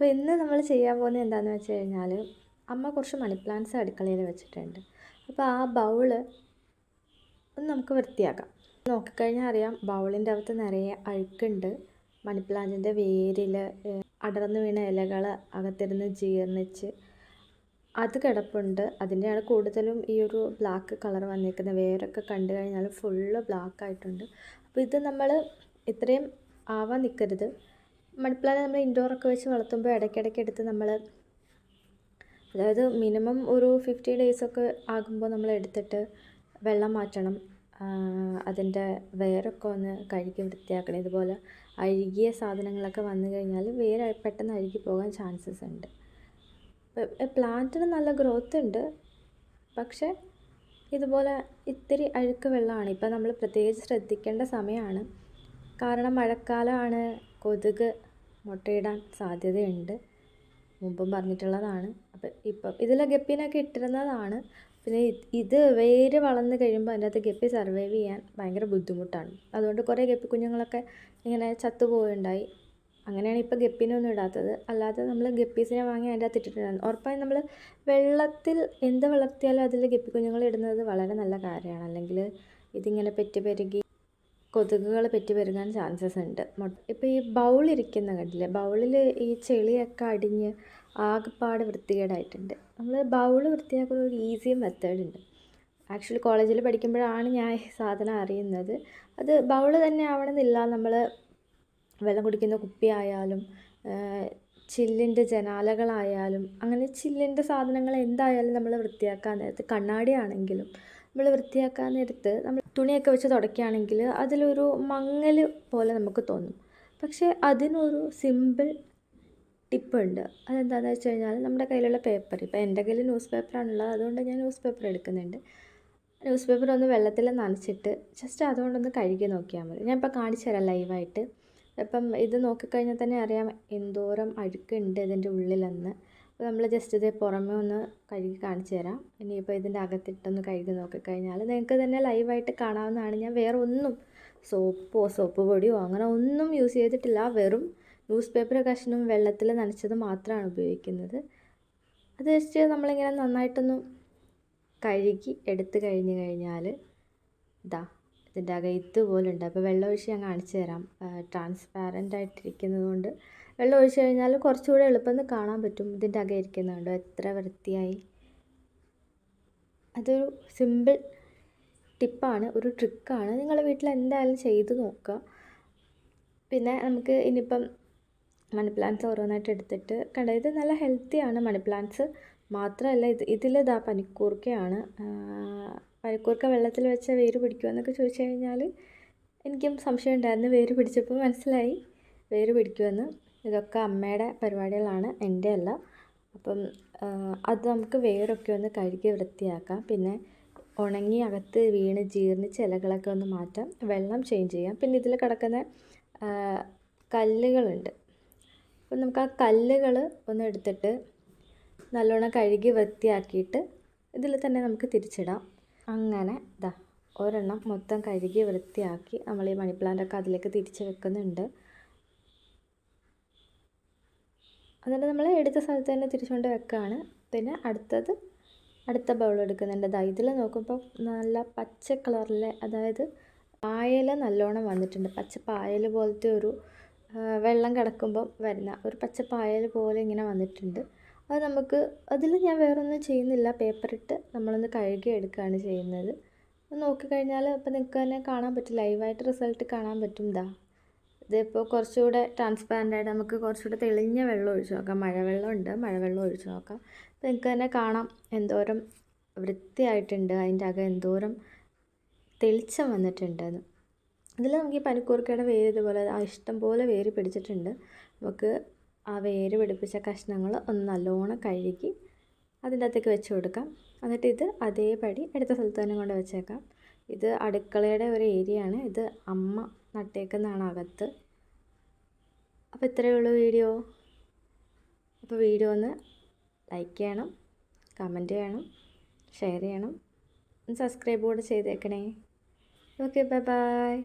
അപ്പോൾ ഇന്ന് നമ്മൾ ചെയ്യാൻ പോകുന്നത് എന്താണെന്ന് വെച്ച് കഴിഞ്ഞാൽ അമ്മ കുറച്ച് മണി പ്ലാന്റ്സ് അടുക്കളയിൽ വെച്ചിട്ടുണ്ട്. അപ്പോൾ ആ ബൗൾ ഒന്ന് നമുക്ക് വൃത്തിയാക്കാം. നോക്കിക്കഴിഞ്ഞാൽ അറിയാം ബൗളിന്റെ അകത്ത് നിറയെ അഴുക്കുണ്ട്. മണി പ്ലാന്റിന്റെ വേരിൽ അടർന്നു വീണ ഇലകൾ അകത്തിരുന്ന് ജീർണിച്ച് അത് കിടപ്പുണ്ട്. അതിന്റെയാണ് കൂടുതലും ഈ ഒരു ബ്ലാക്ക് കളർ വന്നിരിക്കുന്നത് വേരൊക്കെ കണ്ടു കഴിഞ്ഞാൽ ഫുള്ള് ബ്ലാക്ക് ആയിട്ടുണ്ട്. അപ്പോൾ ഇത് നമ്മൾ ഇത്രയും ആവാൻ നിൽക്കരുത് മണിപ്ലാന്റ് നമ്മൾ ഇൻഡോറൊക്കെ വെച്ച് വളർത്തുമ്പോൾ ഇടയ്ക്കിടയ്ക്ക് എടുത്ത് നമ്മൾ അതായത് മിനിമം ഒരു ഫിഫ്റ്റി ഡേയ്സൊക്കെ ആകുമ്പോൾ നമ്മൾ എടുത്തിട്ട് വെള്ളം മാറ്റണം. അതിന്റെ വേരൊക്കെ ഒന്ന് കഴുകി വൃത്തിയാക്കണം. ഇതുപോലെ അഴുകിയ സാധനങ്ങളൊക്കെ വന്നു കഴിഞ്ഞാൽ വേര് പെട്ടെന്ന് അഴുകി പോകാൻ ചാൻസസ് ഉണ്ട്. പ്ലാന്റിന് നല്ല ഗ്രോത്ത് ഉണ്ട്. പക്ഷേ ഇതുപോലെ ഇത്തിരി അഴുക്ക് വെള്ളമാണ്. ഇപ്പം നമ്മൾ പ്രത്യേകിച്ച് ശ്രദ്ധിക്കേണ്ട സമയമാണ് കാരണം മഴക്കാലമാണ് കൊതുക് മുട്ടയിടാൻ സാധ്യതയുണ്ട്. മുമ്പും പറഞ്ഞിട്ടുള്ളതാണ്. അപ്പം ഇപ്പം ഇതിലെ ഗപ്പിനൊക്കെ ഇട്ടിരുന്നതാണ്. പിന്നെ ഇത് വേര് വളർന്നു കഴിയുമ്പോൾ അതിന്റെ അകത്ത് ഗപ്പി സർവൈവ് ചെയ്യാൻ ഭയങ്കര ബുദ്ധിമുട്ടാണ്. അതുകൊണ്ട് കുറേ ഗപ്പി കുഞ്ഞുങ്ങളൊക്കെ ഇങ്ങനെ ചത്തുപോയുണ്ടായി അങ്ങനെയാണ് ഇപ്പോൾ ഗപ്പിനൊന്നും ഇടാത്തത്. അല്ലാതെ നമ്മൾ ഗപ്പീസിനെ വാങ്ങി അതിന്റെ അകത്ത് ഇട്ടിട്ടുണ്ടായിരുന്നു ഉറപ്പായും നമ്മൾ വെള്ളത്തിൽ എന്ത് വളർത്തിയാലും അതിൽ ഗപ്പി കുഞ്ഞുങ്ങൾ ഇടുന്നത് വളരെ നല്ല കാര്യമാണ്. അല്ലെങ്കിൽ ഇതിങ്ങനെ പെറ്റ് പെരുകി കൊതുകുകൾ പെറ്റി പെരുകാൻ ചാൻസസ് ഉണ്ട്. ഇപ്പോൾ ഈ ബൗളിരിക്കുന്ന കണ്ടില്ലേ? ബൗളിൽ ഈ ചെളിയൊക്കെ അടിഞ്ഞ് ആകെപ്പാട് വൃത്തികേടായിട്ടുണ്ട്. നമ്മൾ ബൗൾ വൃത്തിയാക്കുന്ന ഒരു ഈസി മെത്തേഡ് ഉണ്ട്. ആക്ച്വലി കോളേജിൽ പഠിക്കുമ്പോഴാണ് ഞാൻ ഈ സാധനം അറിയുന്നത്. അത് ബൗൾ തന്നെ ആവണമെന്നില്ല. നമ്മൾ വെള്ളം കുടിക്കുന്ന കുപ്പിയായാലും ചില്ലിന്റെ ജനാലകളായാലും അങ്ങനെ ചില്ലിന്റെ സാധനങ്ങൾ എന്തായാലും നമ്മൾ വൃത്തിയാക്കാൻ നേരത്ത് കണ്ണാടി ആണെങ്കിലും നമ്മൾ വൃത്തിയാക്കാൻ നേരത്ത് നമ്മൾ തുണിയൊക്കെ വെച്ച് തുടയ്ക്കുകയാണെങ്കിൽ അതിലൊരു മങ്ങൽ പോലെ നമുക്ക് തോന്നും. പക്ഷേ അതിനൊരു സിമ്പിൾ ടിപ്പുണ്ട് അതെന്താണെന്ന് വെച്ച് കഴിഞ്ഞാൽ നമ്മുടെ കയ്യിലുള്ള പേപ്പർ ഇപ്പോൾ എന്റെ കയ്യിൽ ന്യൂസ് പേപ്പറാണുള്ളത് അതുകൊണ്ട് ഞാൻ ന്യൂസ് പേപ്പർ എടുക്കുന്നുണ്ട്. ന്യൂസ് പേപ്പർ ഒന്ന് വെള്ളത്തിൽ നനച്ചിട്ട് ജസ്റ്റ് അതുകൊണ്ടൊന്ന് കഴുകി നോക്കിയാൽ മതി. ഞാൻ ഇപ്പോൾ കാണിച്ചു തരാം ലൈവായിട്ട് ഇപ്പം ഇത് നോക്കിക്കഴിഞ്ഞാൽ തന്നെ അറിയാം എന്തോരം അഴുക്കുണ്ട് ഇതിന്റെ ഉള്ളിലെന്ന്. അപ്പോൾ നമ്മൾ ജസ്റ്റ് ഇത് പുറമേ ഒന്ന് കഴുകി കാണിച്ചു തരാം. ഇനിയിപ്പോൾ ഇതിന്റെ അകത്തിട്ടൊന്ന് കഴുകി നോക്കിക്കഴിഞ്ഞാൽ നിങ്ങൾക്ക് തന്നെ ലൈവായിട്ട് കാണാവുന്നതാണ്. ഞാൻ വേറെ ഒന്നും സോപ്പോ സോപ്പ് പൊടിയോ അങ്ങനെ ഒന്നും യൂസ് ചെയ്തിട്ടില്ല. വെറും ന്യൂസ് പേപ്പർ കഷ്ണം വെള്ളത്തിൽ നനച്ചത് മാത്രമാണ് ഉപയോഗിക്കുന്നത്. അത് ജസ്റ്റ് നമ്മളിങ്ങനെ നന്നായിട്ടൊന്ന് കഴുകി എടുത്തു കഴിഞ്ഞ് കഴിഞ്ഞാൽ ഇതാ ഇതിന്റെ അകം ഇതുപോലെ ഉണ്ട്. അപ്പോൾ വെള്ളം ഒഴിച്ച് ഞാൻ കാണിച്ചു തരാം. ട്രാൻസ്പാരന്റ് ആയിട്ടിരിക്കുന്നത് കൊണ്ട് വെള്ളം ഒഴിച്ച് കഴിഞ്ഞാൽ കുറച്ചുകൂടെ എളുപ്പം കാണാൻ പറ്റും. ഇതിന്റെ അകം ഇരിക്കുന്നുണ്ടോ എത്ര വൃത്തിയായി. അതൊരു സിമ്പിൾ ടിപ്പാണ് ഒരു ട്രിക്കാണ് നിങ്ങളുടെ വീട്ടിൽ എന്തായാലും ചെയ്ത് നോക്കുക പിന്നെ നമുക്ക് ഇനിയിപ്പം മണി പ്ലാന്റ്സ് ഓരോന്നായിട്ട് എടുത്തിട്ട് കണ്ട? ഇത് നല്ല ഹെൽത്തിയാണ് മണി പ്ലാന്റ്സ് മാത്രമല്ല ഇത് ഇതിലിതാ പനിക്കൂർക്കയാണ്. പനിക്കൂർക്ക വെള്ളത്തിൽ വെച്ച വേര് പിടിക്കുമോ എന്നൊക്കെ ചോദിച്ചു കഴിഞ്ഞാൽ എനിക്കും സംശയം ഉണ്ടായിരുന്നു. വേര് പിടിച്ചപ്പോൾ മനസ്സിലായി. വേര് പിടിക്കുമെന്ന് ഇതൊക്കെ അമ്മയുടെ പരിപാടികളാണ് എന്റെ അല്ല അപ്പം അത് നമുക്ക് വേരൊക്കെ ഒന്ന് കഴുകി വൃത്തിയാക്കാം. പിന്നെ ഉണങ്ങി അകത്ത് വീണ് ജീർണിച്ച് ഇലകളൊക്കെ ഒന്ന് മാറ്റാം. വെള്ളം ചേഞ്ച് ചെയ്യാം. പിന്നെ ഇതിൽ കിടക്കുന്ന കല്ലുകളുണ്ട്. അപ്പം നമുക്ക് ആ കല്ലുകൾ ഒന്ന് എടുത്തിട്ട് നല്ലോണം കഴുകി വൃത്തിയാക്കിയിട്ട് ഇതിൽ തന്നെ നമുക്ക് തിരിച്ചിടാം. അങ്ങനെ ഇതാ ഒരെണ്ണം മൊത്തം കഴുകി വൃത്തിയാക്കി നമ്മൾ ഈ മണി പ്ലാന്റൊക്കെ അതിലേക്ക് തിരിച്ച് വെക്കുന്നുണ്ട്. എന്നിട്ട് നമ്മൾ എടുത്ത സ്ഥലത്ത് തന്നെ തിരിച്ചുകൊണ്ട് വെക്കുകയാണ് പിന്നെ അടുത്തത് അടുത്ത ബൗൾ എടുക്കുന്നുണ്ട്. ദാ ഇതിൽ നോക്കുമ്പോൾ നല്ല പച്ച കളറിലെ അതായത് പായൽ നല്ലോണം വന്നിട്ടുണ്ട്. പച്ച പായൽ പോലത്തെ ഒരു വെള്ളം കിടക്കുമ്പോൾ വരുന്ന ഒരു പച്ച പായൽ പോലെ ഇങ്ങനെ വന്നിട്ടുണ്ട്. അത് നമുക്ക് അതിൽ ഞാൻ വേറൊന്നും ചെയ്യുന്നില്ല. പേപ്പറിട്ട് നമ്മളൊന്ന് കഴുകി എടുക്കുകയാണ് ചെയ്യുന്നത്. നോക്കിക്കഴിഞ്ഞാൽ അപ്പോൾ നിങ്ങൾക്ക് തന്നെ കാണാൻ പറ്റും. ലൈവായിട്ട് റിസൾട്ട് കാണാൻ പറ്റും ഇതാ ഇതിപ്പോൾ കുറച്ചുകൂടെ ട്രാൻസ്പാരന്റ് ആയിട്ട് നമുക്ക് കുറച്ചുകൂടെ തെളിഞ്ഞ വെള്ളം ഒഴിച്ച് നോക്കാം. മഴവെള്ളം ഉണ്ട് മഴവെള്ളം ഒഴിച്ച് നോക്കാം. അപ്പോൾ നിങ്ങൾക്ക് തന്നെ കാണാം എന്തോരം വൃത്തിയായിട്ടുണ്ട്. അതിന്റെ അകം എന്തോരം തെളിച്ചം വന്നിട്ടുണ്ട്. അത് ഇതിൽ നമുക്ക് ഈ പനിക്കൂർക്കയുടെ വേര് ഇതുപോലെ ഇഷ്ടം പോലെ വേര് പിടിച്ചിട്ടുണ്ട്. നമുക്ക് ആ വേര് പിടിപ്പിച്ച കഷ്ണങ്ങൾ ഒന്ന് നല്ലോണം കഴുകി അതിന്റെ അകത്തേക്ക് വെച്ച് കൊടുക്കാം. എന്നിട്ട് ഇത് അതേപടി അടുത്ത സ്ഥലത്ത് തന്നെ കൊണ്ട് വെച്ചേക്കാം. ഇത് അടുക്കളയുടെ ഒരു ഏരിയ ആണ് ഇത് അമ്മ നട്ടേക്കുന്നതാണ് അകത്ത്. അപ്പോൾ ഇത്രയേ ഉള്ളൂ വീഡിയോ. അപ്പോൾ വീഡിയോ ഒന്ന് ലൈക്ക് ചെയ്യണം കമന്റ് ചെയ്യണം ഷെയർ ചെയ്യണം. സബ്സ്ക്രൈബ് കൂടെ ചെയ്തേക്കണേ. Okay bye bye